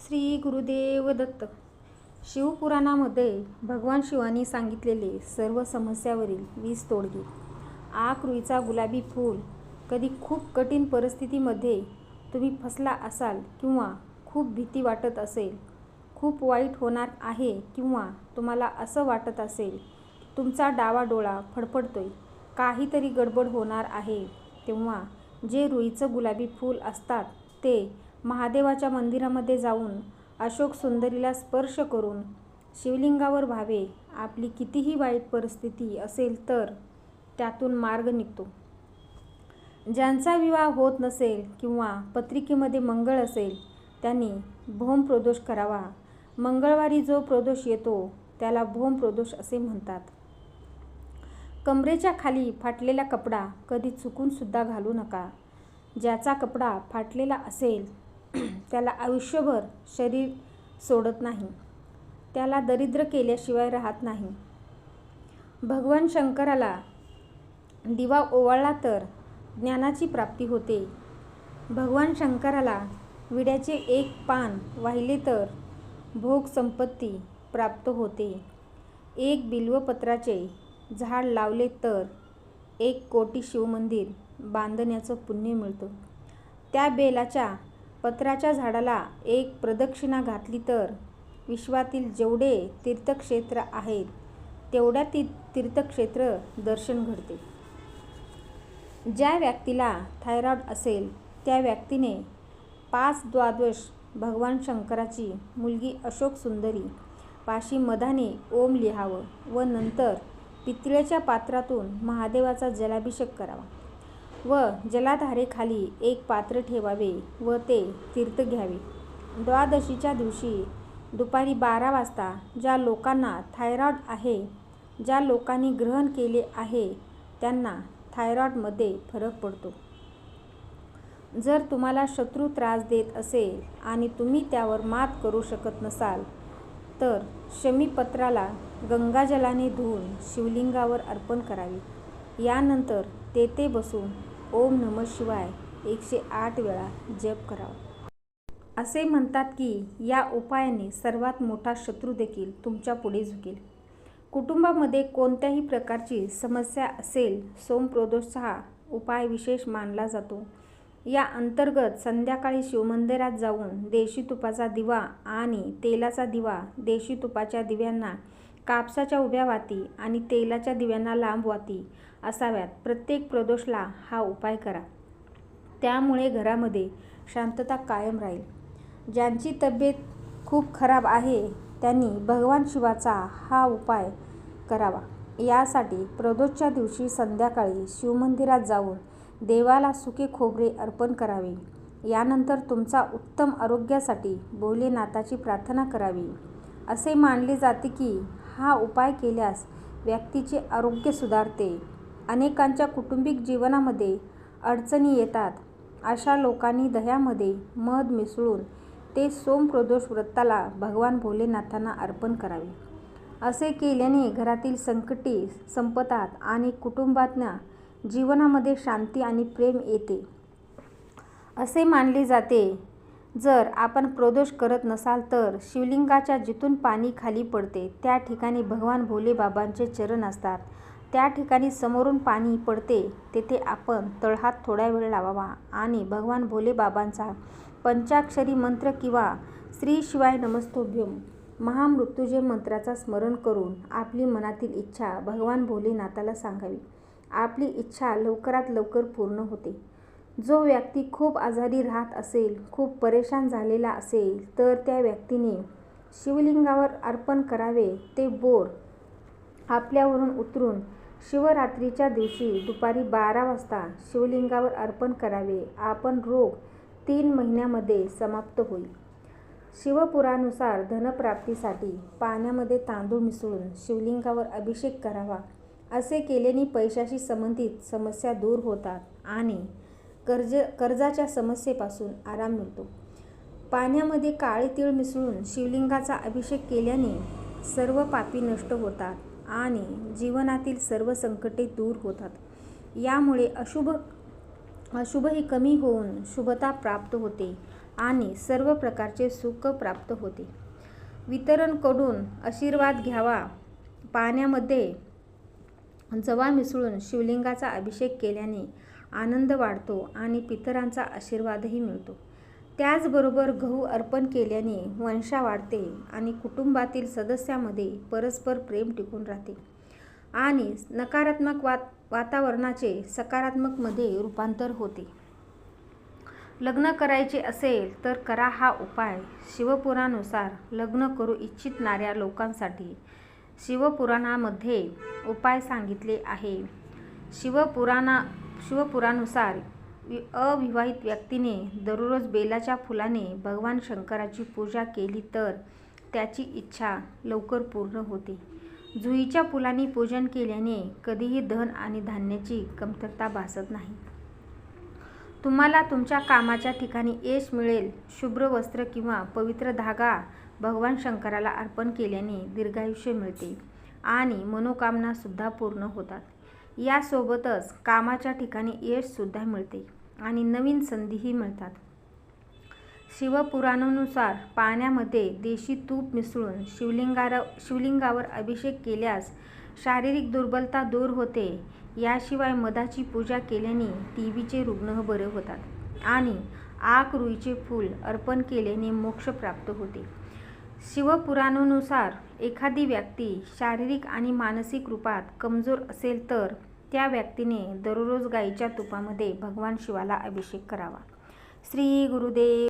श्री गुरुदेव दत्त. शिवपुराणामध्ये भगवान शिवानी सांगितलेले सर्व समस्यावरील वीज तोडगी आक रुईचा गुलाबी फूल कधी खूप कठीण परिस्थितीमध्ये तुम्ही फसला असाल किंवा खूप भीती वाटत असेल खूप वाईट होणार आहे किंवा तुम्हाला असं वाटत असेल तुमचा डावा डोळा फडफडतोय काहीतरी गडबड होणार आहे तेव्हा जे रुईचं गुलाबी फूल असतात ते महादेवाच्या मंदिरामध्ये जाऊन अशोक सुंदरीला स्पर्श करून शिवलिंगावर व्हावे आपली कितीही वाईट परिस्थिती असेल तर त्यातून मार्ग निघतो. ज्यांचा विवाह होत नसेल किंवा पत्रिकेमध्ये मंगळ असेल त्यांनी भोम प्रदोष करावा. मंगळवारी जो प्रदोष येतो त्याला भोम प्रदोष असे म्हणतात. कमरेच्या खाली फाटलेला कपडा कधी चुकूनसुद्धा घालू नका. ज्याचा कपडा फाटलेला असेल त्याला आयुष्यभर शरीर सोडत नाही. त्याला दरिद्र केल्याशिवाय राहत नाही. भगवान शंकराला दिवा ओवाळला तर ज्ञानाची प्राप्ती होते. भगवान शंकराला विड्याचे एक पान वाहिले तर भोग संपत्ती प्राप्त होते. एक बिल्वपत्राचे झाड लावले तर एक कोटी शिवमंदिर बांधण्याचं पुण्य मिळतं. त्या बेलाच्या पत्राच्या झाडाला एक प्रदक्षिणा घातली तर? विश्वातील जेवढे तीर्थक्षेत्र आहेत तेवढ्या ती तीर्थक्षेत्र दर्शन घडते. ज्या व्यक्तीला थायरॉईड असेल त्या व्यक्तीने पाच द्वादश भगवान शंकराची मुलगी अशोक सुंदरी पाशी मधाने ओम लिहावं व नंतर पितळेच्या पात्रातून महादेवाचा जलाभिषेक करावा. व जलाधारेखाली एक पात्र ठेवावे व ते तीर्थ घ्यावे. द्वादशीच्या दिवशी दुपारी बारा वाजता ज्या लोकांना थायरॉईड आहे ज्या लोकांनी ग्रहण केले आहे त्यांना थायरॉईडमध्ये फरक पडतो. जर तुम्हाला शत्रू त्रास देत असेल आणि तुम्ही त्यावर मात करू शकत नसाल तर शमीपत्राला गंगाजलाने धुवून शिवलिंगावर अर्पण करावे. यानंतर तेथे बसून ओम नम शिवाय एकशे आठ वेळा जप करावा. असे म्हणतात की या उपायाने सर्वात मोठा शत्रू देखील तुमच्यापुढे झुकेल. कुटुंबामध्ये कोणत्याही प्रकारची समस्या असेल सोमप्रदोषचा हा उपाय विशेष मानला जातो. या अंतर्गत संध्याकाळी शिवमंदिरात जाऊन देशी तुपाचा दिवा आणि तेलाचा दिवा देशी तुपाच्या दिव्यांना कापसाच्या उभ्या वाती आणि तेलाच्या दिव्यांना लांब वाती असाव्यात. प्रत्येक प्रदोषला हा उपाय करा. त्यामुळे घरामध्ये शांतता कायम राहील. ज्यांची तब्येत खूप खराब आहे त्यांनी भगवान शिवाचा हा उपाय करावा. यासाठी प्रदोषच्या दिवशी संध्याकाळी शिवमंदिरात जाऊन देवाला सुके खोबरे अर्पण करावे. यानंतर तुमचा उत्तम आरोग्यासाठी भोलेनाथाची प्रार्थना करावी. असे मानले जाते की हा उपाय केल्यास व्यक्तीचे आरोग्य सुधारते. अनेकांच्या कुटुंबिक जीवनामध्ये अडचणी येतात. अशा लोकांनी दह्यामध्ये मध मिसळून ते सोमप्रदोष व्रताला भगवान भोलेनाथांना अर्पण करावे. असे केल्याने घरातील संकटे संपतात आणि कुटुंबातल्या जीवनामध्ये शांती आणि प्रेम येते. असे मानले जाते जर आपण प्रदोष करत नसाल तर शिवलिंगाच्या जिथून पाणी खाली पडते त्या ठिकाणी भगवान भोले बाबांचे चरण असतात. त्या ठिकाणी समोरून पाणी पडते तेथे आपण तळहात थोडा वेळ लावावा. आणि भगवान भोले बाबांचा पंचाक्षरी मंत्र किंवा श्री शिवाय नमस्तोभ्यम महामृत्युंजय मंत्राचा स्मरण करून आपली मनातील इच्छा भगवान भोलेनाथाला सांगावी. आपली इच्छा लवकरात लवकर पूर्ण होते. जो व्यक्ती खूप आजारी राहत असेल खूप परेशान झालेला असेल तर त्या व्यक्तीने शिवलिंगावर अर्पण करावे. ते बोर आपल्यावरून उतरून शिवरात्रीच्या दिवशी दुपारी बारा वाजता शिवलिंगावर अर्पण करावे. आपण रोग तीन महिन्यामध्ये समाप्त होईल. शिवपुरानुसार धनप्राप्तीसाठी पाण्यामध्ये तांदूळ मिसळून शिवलिंगावर अभिषेक करावा. असे केल्याने पैशाशी संबंधित समस्या दूर होतात आणि कर्ज कर्जाच्या समस्येपासून आराम मिळतो. पाण्यामध्ये काळे तीळ मिसळून शिवलिंगाचा अभिषेक केल्याने सर्व पापी नष्ट होतात. आणि जीवनातील सर्व संकटे दूर होतात. यामुळे अशुभ अशुभही कमी होऊन शुभता प्राप्त होते आणि सर्व प्रकारचे सुख प्राप्त होते. वितरणकडून आशीर्वाद घ्यावा. पाण्यामध्ये जवा मिसळून शिवलिंगाचा अभिषेक केल्याने आनंद वाढतो आणि पितरांचा आशीर्वादही मिळतो. त्याचबरोबर गहू अर्पण केल्याने वंशा वाढते आणि कुटुंबातील सदस्यामध्ये परस्पर प्रेम टिकून राहते. आणि नकारात्मक वात वातावरणाचे सकारात्मकमध्ये रूपांतर होते. लग्न करायचे असेल तर करा हा उपाय. शिवपुराणानुसार लग्न करू इच्छितणाऱ्या लोकांसाठी शिवपुराणामध्ये उपाय सांगितले आहे. शिवपुराणा शिवपुरानुसार अविवाहित व्यक्तीने दररोज बेलाच्या फुलाने भगवान शंकराची पूजा केली तर त्याची इच्छा लवकर पूर्ण होते. जुईच्या फुलांनी पूजन केल्याने कधीही धन आणि धान्याची कमतरता भासत नाही. तुम्हाला तुमच्या कामाच्या ठिकाणी यश मिळेल. शुभ्र वस्त्र किंवा पवित्र धागा भगवान शंकराला अर्पण केल्याने दीर्घायुष्य मिळते आणि मनोकामनासुद्धा पूर्ण होतात. यासोबतच कामाच्या ठिकाणी यशसुद्धा मिळते. आणि नवीन संधीही मिळतात. शिवपुराणानुसार पाण्यामध्ये देशी तूप मिसळून शिवलिंगार शिवलिंगावर अभिषेक केल्यास शारीरिक दुर्बलता दूर होते. याशिवाय मधाची पूजा केल्याने टी रुग्ण बरे होतात आणि आक रुईचे फूल अर्पण केल्याने मोक्ष प्राप्त होते. शिवपुराणानुसार एखादी व्यक्ती शारीरिक आणि मानसिक रूपात कमजोर असेल तर त्या व्यक्तीने दररोज गाईच्या तुपामध्ये भगवान शिवाला अभिषेक करावा. श्री गुरुदेव